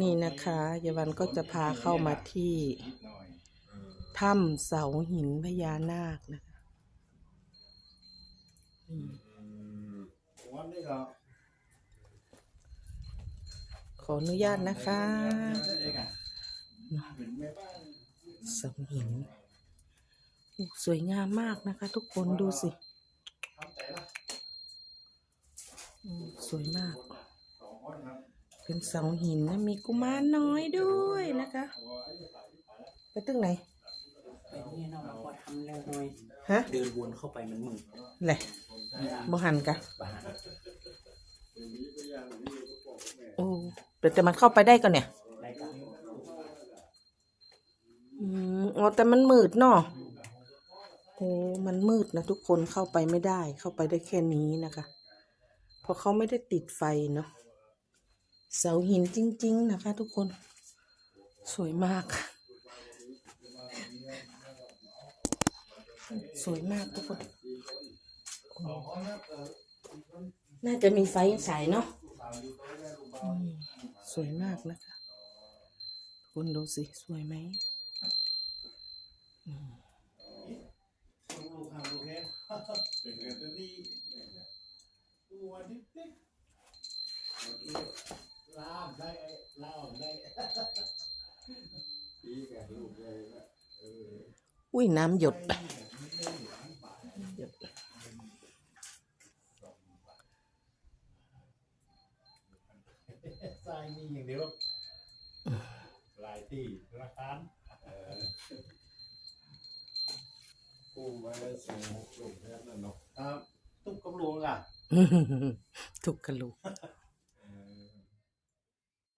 นี่นะคะยายวันก็จะพาเข้ามาที่ถ้ำเสาหินพญานาคนะคะขออนุญาตนะคะเสาหิน สวยงามมากนะคะ ทุกคนดูสิ สวยมาก เป็นเสาหินนะมีกุมารน้อยด้วยนะคะ ไปตึงไหนไปเนี่ยเนาะพอทำแล้วหน่อยฮะเดินวนเข้าไปมันมืดแหละบ่หันกะบ้านโอ้แต่แต่มันเข้าไปได้ก่อนเนี่ยได้กันอืมอ๋อแต่มันมืดเนาะโอ้มันมืดนะทุกคนเข้าไปไม่ได้ เข้าไปได้แค่นี้นะคะเพราะเขาไม่ได้ติดไฟเนาะ เสาหินจริง ๆ นะคะ ทุกคน สวยมาก สวยมากทุกคน น่าจะมีไฟฉายเนาะสวยมากนะคะคุณดูสิ สวยไหมเป็นเงิน ตัวนี้ตัวนิดนิดลาบได้ลาบได้ดีกับลูกเลยนะเอออุ้ยน้ำหยดหยดทรายมีอย่างเดียวลายตีราคาเออกูไว้ส่งลูกแค่นั้นเนาะครับ ตุ๊กกำลวงอะถูกกระลูก